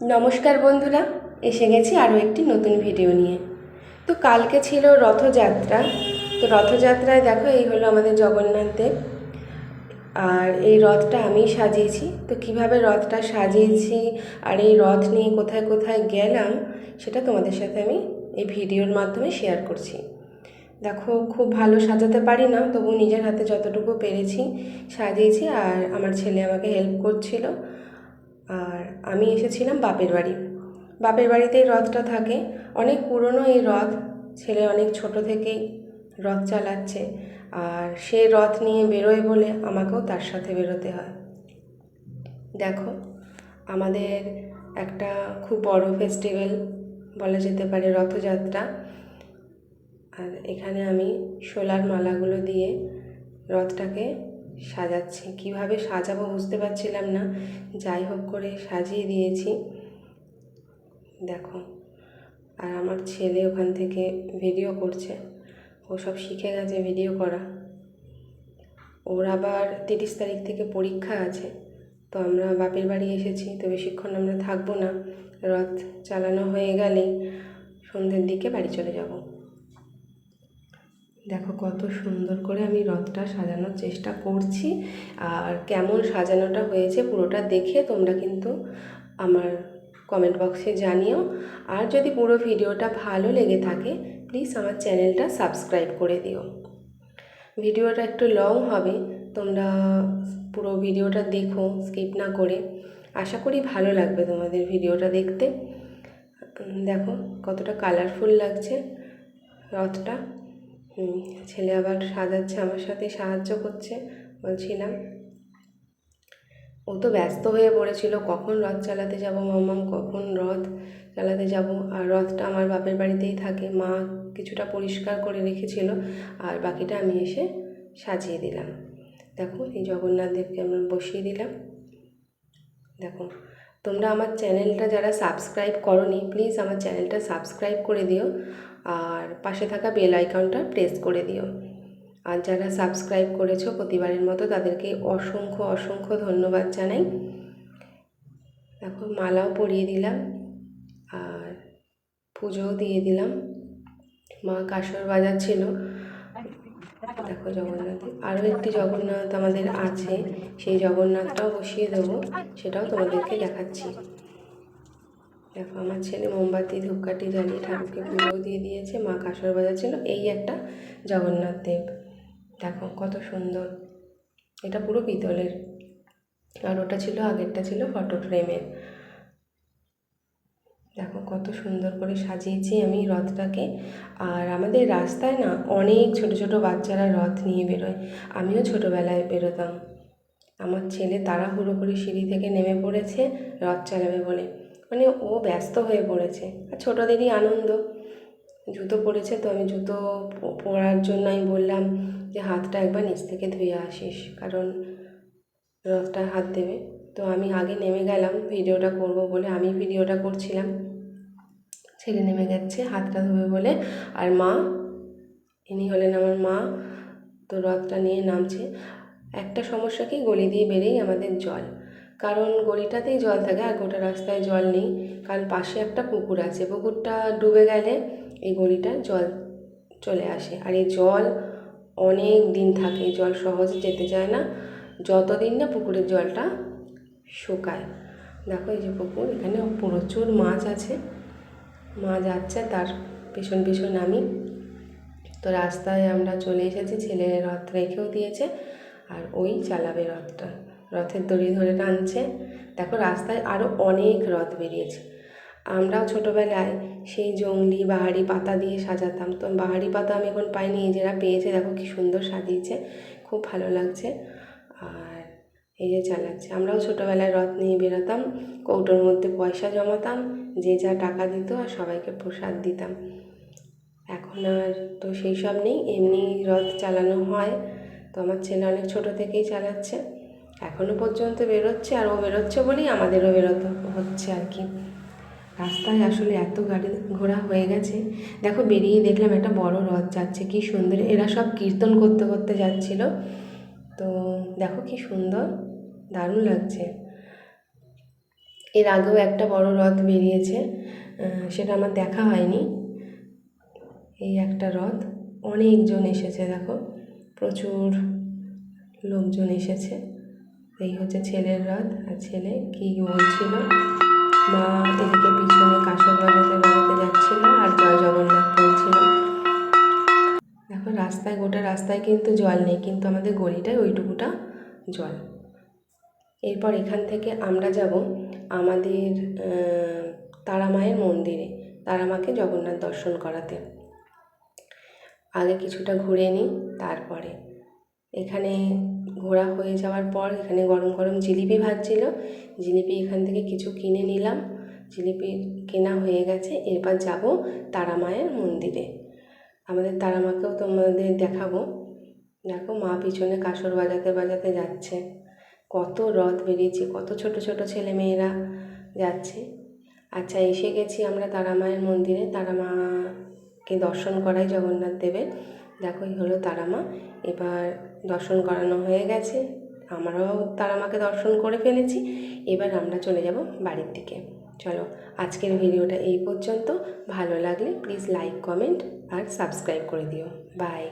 নমস্কার বন্ধুরা, এসে গেছি আরও একটি নতুন ভিডিও নিয়ে। তো কালকে ছিল রথযাত্রা। তো রথযাত্রায় দেখো, এই হলো আমাদের জগন্নাথ দেব। আর এই রথটা আমি সাজিয়েছি। তো কীভাবে রথটা সাজিয়েছি আর এই রথ নিয়ে কোথায় কোথায় গেলাম, সেটা তোমাদের সাথে আমি এই ভিডিওর মাধ্যমে শেয়ার করছি। দেখো, খুব ভালো সাজাতে পারি না, তবু নিজের হাতে যতটুকু পেরেছি সাজিয়েছি। আর আমার ছেলে আমাকে হেল্প করছিল। আর আমি এসেছিলাম বাপের বাড়ি। বাপের বাড়িতেই রথটা থাকে। অনেক পুরনো এই রথ। ছেলে অনেক ছোট থেকেই রথ চালাচ্ছে। আর সে রথ নিয়ে বেরোয় বলে আমাকেও তার সাথে বেরোতে হয়। দেখো, আমাদের একটা খুব বড় ফেস্টিভ্যাল বলা যেতে পারে রথযাত্রা। আর এখানে আমি শোলার মালাগুলো দিয়ে রথটাকে সাজাচ্ছি। কীভাবে সাজাবো বুঝতে পারছিলাম না। যাই হোক করে সাজিয়ে দিয়েছি। দেখো, আর আমার ছেলে ওখান থেকে ভিডিও করছে। ও সব শিখে গেছে ভিডিও করা। ওর আবার তিরিশ তারিখ থেকে পরীক্ষা আছে। তো আমরা বাপের বাড়ি এসেছি, তো বেশিক্ষণ আমরা থাকব না। রথ চালানো হয়ে গেলেই সন্ধ্যের দিকে বাড়ি চলে যাব। দেখো কত সুন্দর করে আমি রথটা সাজানোর চেষ্টা করছি আর কেমন সাজানোটা হয়েছে পুরোটা দেখে তোমরা কিন্তু আমার কমেন্ট বক্সে জানিও। আর যদি পুরো ভিডিওটা ভালো লেগে থাকে প্লিজ আমার চ্যানেলটা সাবস্ক্রাইব করে দিও। ভিডিওটা একটু লং হবে, তোমরা পুরো ভিডিওটা দেখো স্কিপ না করে। আশা করি ভালো লাগবে তোমাদের ভিডিওটা দেখতে। দেখো কতটা কালারফুল লাগছে রথটা। ছেলে আবার সাজাচ্ছে, আমার সাথে সাহায্য করছে, বলছিলাম। ও তো ব্যস্ত হয়ে পড়েছিল, কখন রথ চালাতে যাব মাম্মাম, কখন রথ চালাতে যাব? আর রথটা আমার বাপের বাড়িতেই থাকে, মা কিছুটা পরিষ্কার করে রেখেছিল, আর বাকিটা আমি এসে সাজিয়ে দিলাম। দেখো, এই জগন্নাথ দেবকে আমরা বসিয়ে দিলাম। দেখো তোমরা আমার চ্যানেলটা যারা সাবস্ক্রাইব করনি প্লিজ আমার চ্যানেলটা সাবস্ক্রাইব করে দিও আর পাশে থাকা বেল আইকনটা প্রেস করে দিও। আর যারা সাবস্ক্রাইব করেছ প্রতিবারের মতো তাদেরকে অসংখ্য অসংখ্য ধন্যবাদ জানাই। দেখো মালাও পরিয়ে দিলাম আর পুজোও দিয়ে দিলাম। মা কাসর বাজাচ্ছিল। দেখো জগন্নাথ। আরও একটি জগন্নাথ আমাদের আছে। সেই জগন্নাথটাও বসিয়ে দেবো। সেটাও তোমাদেরকে দেখাচ্ছি। দেখো, আমার ছেলে মোমবাতি, ধূপকাঠি জ্বালিয়ে ঠাকুরকে পুজো দিয়ে দিয়েছে। মা কাসর বাজাচ্ছিল এই একটা জগন্নাথ দেব। দেখো, কত সুন্দর। এটা পুরো পিতলের। আর ওটা ছিল, আগেরটা ছিল ফটো ফ্রেমের দেখো কত সুন্দর করে সাজিয়েছি আমি রথটাকে। আর আমাদের রাস্তায় না অনেক ছোট ছোট বাচ্চারা রথ নিয়ে বেরোয়। আমিও ছোটোবেলায় বেরোতাম। আমার ছেলে তাড়াহুড়ো করে সিঁড়ি থেকে নেমে পড়েছে, রথ চালাবে বলে। মানে ও ব্যস্ত হয়ে পড়েছে। আর ছোটোদেরই আনন্দ। জুতো পরেছে তো আমি জুতো পরার জন্য আমি বললাম যে হাতটা একবার নিচ থেকে ধুয়ে আসিস, কারণ রথটা হাত দেবে। তো আমি আগে নেমে গেলাম, ভিডিওটা করব বলে আমি ভিডিওটা করছিলাম। ছেলে নেমে গেছে, হাতটা ধুবে বলে। আর মা, ইনি হলেন আমার মা, তো রথটা নিয়ে নামছে। একটা সমস্যা কি, গলি দিয়ে বেরেই আমাদের জল। কারণ গলিটাতেই জল থাকে, আর গোটা রাস্তায় জল নেই। কারণ পাশে একটা পুকুর আছে, পুকুরটা ডুবে গেলে এই গলিটা জল চলে আসে। আর এই জল অনেক দিন থাকে জল সহজে যেতে চায় না। যতদিন না পুকুরের জলটা শুকায় দেখো এই যে পুকুর, এখানে প্রচুর মাছ আছে। মা যাচ্ছে, তার পেছন পেছন আমি। তো রাস্তায় আমরা চলে এসেছি, ছেলে রথ রেখেও দিয়েছে, আর ওই চালাবে রথটা। রথের দড়ি ধরে টানছে। দেখো রাস্তায় আরও অনেক রথ বেরিয়েছে। আমরাও ছোটোবেলায় সেই জংলি বাহারি পাতা দিয়ে সাজাতাম। তো বাহারি পাতা আমি এখন পাইনি যারা পেয়েছে, দেখো কি সুন্দর সাজিয়েছে, খুব ভালো লাগছে। আর এই যে চালাচ্ছে। আমরাও ছোটোবেলায় রথ নিয়ে বেরোতাম, কৌটোর মধ্যে পয়সা জমাতাম, যে যা টাকা দিত আর সবাইকে প্রসাদ দিতাম। এখন আর তো সেই সব নেই, এমনি রথ চালানো হয়। তো আমার ছেলে অনেক ছোটো থেকেই চালাচ্ছে। এখনও পর্যন্ত বেরোচ্ছে আর ও বেরোচ্ছে বলেই আমাদেরও বেরোতে হচ্ছে আর কি। রাস্তায় আসলে এত গাড়ি ঘোড়া হয়ে গেছে। দেখো বেরিয়ে দেখলাম একটা বড় রথ যাচ্ছে, কি সুন্দর। এরা সব কীর্তন করতে করতে যাচ্ছিল। তো দেখো কি সুন্দর। দারুণ লাগছে। এর আগেও একটা বড় রথ বেরিয়েছে সেটা আমার দেখা হয়নি। এই একটা রথ, অনেকজন এসেছে দেখো, প্রচুর লোকজন এসেছে। এই হচ্ছে ছেলের রথ, আর ছেলে কি বলছিল? মা এদিকে পিছনে কাঁসর বাজাতে বাজাতে যাচ্ছিল, আর জয় জগন্নাথ বলছিল। দেখো, রাস্তায়, গোটা রাস্তায় কিন্তু জল নেই, কিন্তু আমাদের গলিটায় ওইটুকুটা জল। এরপর এখান থেকে আমরা যাব আমাদের তারা মায়ের মন্দিরে। তারা মাকে জগন্নাথ দর্শন করাতে। আগে কিছুটা ঘুরে নিই, তারপরে। এখানে ঘোরা হয়ে যাওয়ার পর এখানে গরম গরম জিলিপি ভাজছিল। জিলিপি এখান থেকে কিছু কিনে নিলাম। জিলিপি কেনা হয়ে গেছে। এরপর যাব তারা মায়ের মন্দিরে। আমাদের তারা মাকেও তোমাদের দেখাবো। দেখো মা পিছনে কাসর বাজাতে বাজাতে যাচ্ছে। কত রথ বেরিয়েছে কত ছোট ছোট ছেলে মেয়েরা যাচ্ছে। আচ্ছা এসে গেছি আমরা তারা মায়ের মন্দিরে। তারা মাকে দর্শন করাই জগন্নাথ দেবের। দেখো, এই হলো তারা মা এবার দর্শন করানো হয়ে গেছে। আমরাও তারা মাকে দর্শন করে ফেলেছি। এবার আমরা চলে যাব বাড়ির দিকে। চলো, আজকের ভিডিওটা এই পর্যন্ত। ভালো লাগলে প্লিজ লাইক কমেন্ট আর সাবস্ক্রাইব করে দিও। বাই